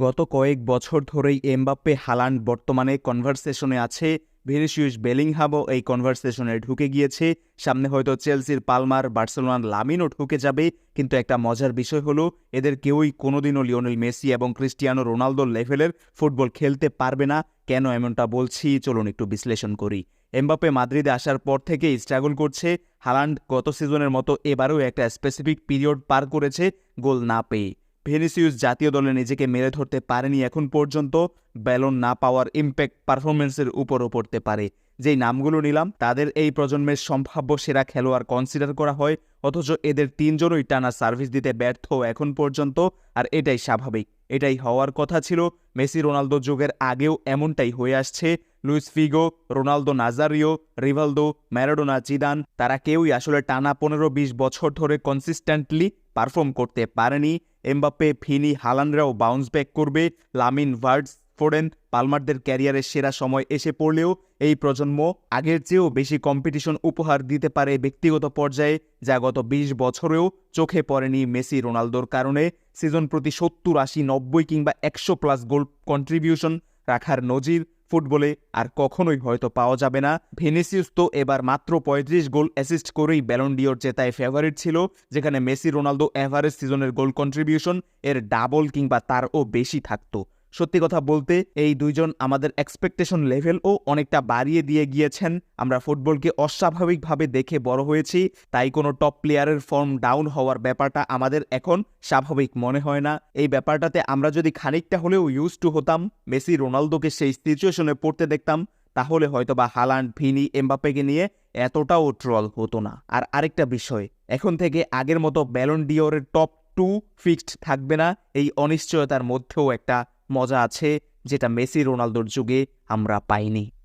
গত কয়েক বছর ধরেই এমবাপ্পে হালান্ড বর্তমানে কনভারসেশনে আছে। ভিনিসিয়াস বেলিংহামও এই কনভারসেশনে ঢুকে গিয়েছে। সামনে হয়তো চেলসির পালমার বার্সেলোনার লামিনও ঢুকে যাবে। কিন্তু একটা মজার বিষয় হলো, এদের কেউই কোনোদিনও লিওনেল মেসি এবং ক্রিস্টিয়ানো রোনালদোর লেভেলের ফুটবল খেলতে পারবে না। কেন এমনটা বলছি? চলুন একটু বিশ্লেষণ করি। এমবাপ্পে মাদ্রিদে আসার পর থেকেই স্ট্রাগল করছে। হালান্ড গত সিজনের মতো এবারও একটা স্পেসিফিক পিরিয়ড পার করেছে। গোল না পেয়ে। ভেনিসিউস জাতীয় দলে নিজেকে মেরে ধরতে পারেনি এখন পর্যন্ত। ব্যালন না পাওয়ার ইম্প্যাক্ট পারফরমেন্সের উপরও পড়তে পারে। যেই নামগুলো নিলাম, তাদের এই প্রজন্মের সম্ভাব্য সেরা খেলোয়াড় কনসিডার করা হয়, অথচ এদের তিনজনই টানা সার্ভিস দিতে ব্যর্থ এখন পর্যন্ত, আর এটাই স্বাভাবিক। এটাই হওয়ার কথা ছিল মেসি রোনালদো যুগের আগেও এমনটাই হয়ে আসছে। Luis Figo, Ronaldo Nazario, Rivaldo, Maradona Zidane, তারা কেউই আসলে টানা পনেরো বিশ বছর ধরে কনসিস্ট্যান্টলি পারফর্ম করতে পারেনি। এমবাপ্পে, ফিনি, হালানরাও বাউন্স ব্যাক করবে। লামিন ভার্ডস ফোরেন পালমারদের ক্যারিয়ারের সেরা সময় এসে পড়লেও এই প্রজন্ম আগের চেয়েও বেশি কম্পিটিশন উপহার দিতে পারে ব্যক্তিগত পর্যায়ে, যা গত বিশ বছরেও চোখে পড়েনি মেসি রোনালদোর কারণে। সিজন প্রতি সত্তর, আশি, নব্বই কিংবা একশো প্লাস গোল কন্ট্রিবিউশন রাখার নজির ফুটবলে আর কখনোই হয়তো পাওয়া যাবে না। ভেনিসিউস তো এবার মাত্র পঁয়ত্রিশ গোল অ্যাসিস্ট করেই ব্যালন্ডিওর জেতায় ফেভারিট ছিল, যেখানে মেসি, রোনালদো অ্যাভারেজ সিজনের গোল কন্ট্রিবিউশন এর ডাবল কিংবা তারও বেশি থাকতো। সত্যি কথা বলতে, এই দুইজন আমাদের এক্সপেকটেশন লেভেলও অনেকটা বাড়িয়ে দিয়ে গিয়েছেন। আমরা ফুটবলকে অস্বাভাবিকভাবে দেখে বড় হয়েছি, তাই কোনো টপ প্লেয়ারের ফর্ম ডাউন হওয়ার ব্যাপারটা আমাদের এখন স্বাভাবিক মনে হয় না। এই ব্যাপারটাতে আমরা যদি খানিকটা হলেও ইউজ টু হতাম, মেসি রোনালদোকে সেই সিচুয়েশনে পড়তে দেখতাম, তাহলে হয়তো বা হালান্ড ভিনি, এমবাপ্পেকে নিয়ে এতটাও ট্রল হতো না। আর আরেকটা বিষয়, এখন থেকে আগের মতো ব্যালন ডিওরের টপ টু ফিক্সড থাকবে না, এই অনিশ্চয়তার মধ্যেও একটা মজা আছে যেটা মেসি রোনালদোর যুগে আমরা পাইনি।